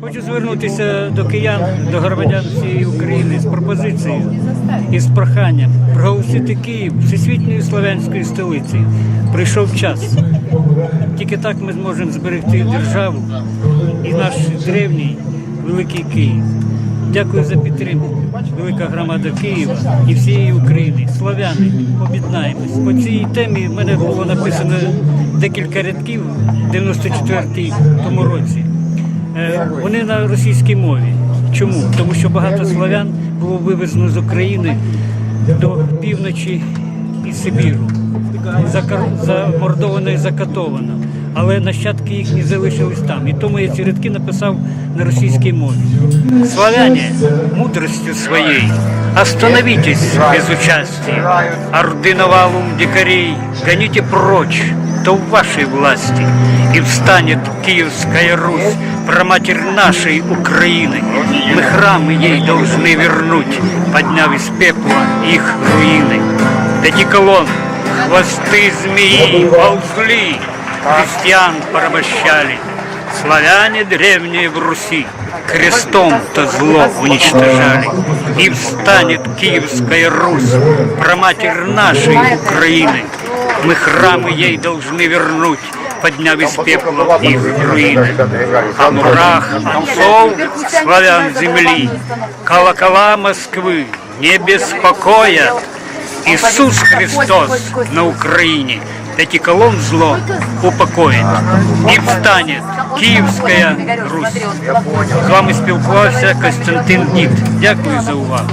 Хочу звернутися до киян, до громадян всієї України з пропозицією і з проханням проголосити Київ всесвітньою славянською столицею. Прийшов час. Тільки так ми зможемо зберегти державу і наш древній великий Київ. Дякую за підтримку. Велика громада Києва і всієї України. Славяни, об'єднаємось. По цій темі в мене було написано декілька рядків в 94 тому році. Е, Вони на російській мові. Чому? Тому що багато славян було вивезено з України до півночі і Сибіру. Замордовано і закатовано. Але нащадки їхні залишились там. І тому я ці рядки написав на російській мові. Славяне, мудростью своей, остановитесь без участия. Орды навалом дикарей гоните прочь, то в вашей власти. И встанет Киевская Русь, проматерь нашей Украины. Мы храмы ей должны вернуть, подняв из пепла их руины. Пяти колонн, хвосты змеи ползли, христиан порабощали. Славяне древние в Руси крестом то зло уничтожали. И встанет Киевская Русь, проматерь нашей Украины. Мы храмы ей должны вернуть, подняв из пепла их руины. А мурах отцов славян земли, колокола Москвы не беспокоят. Иисус Христос на Украине эти колонн зло упокоїть. І встане Київська Русь. З вами спілкувався Костянтин Дід. Дякую за увагу.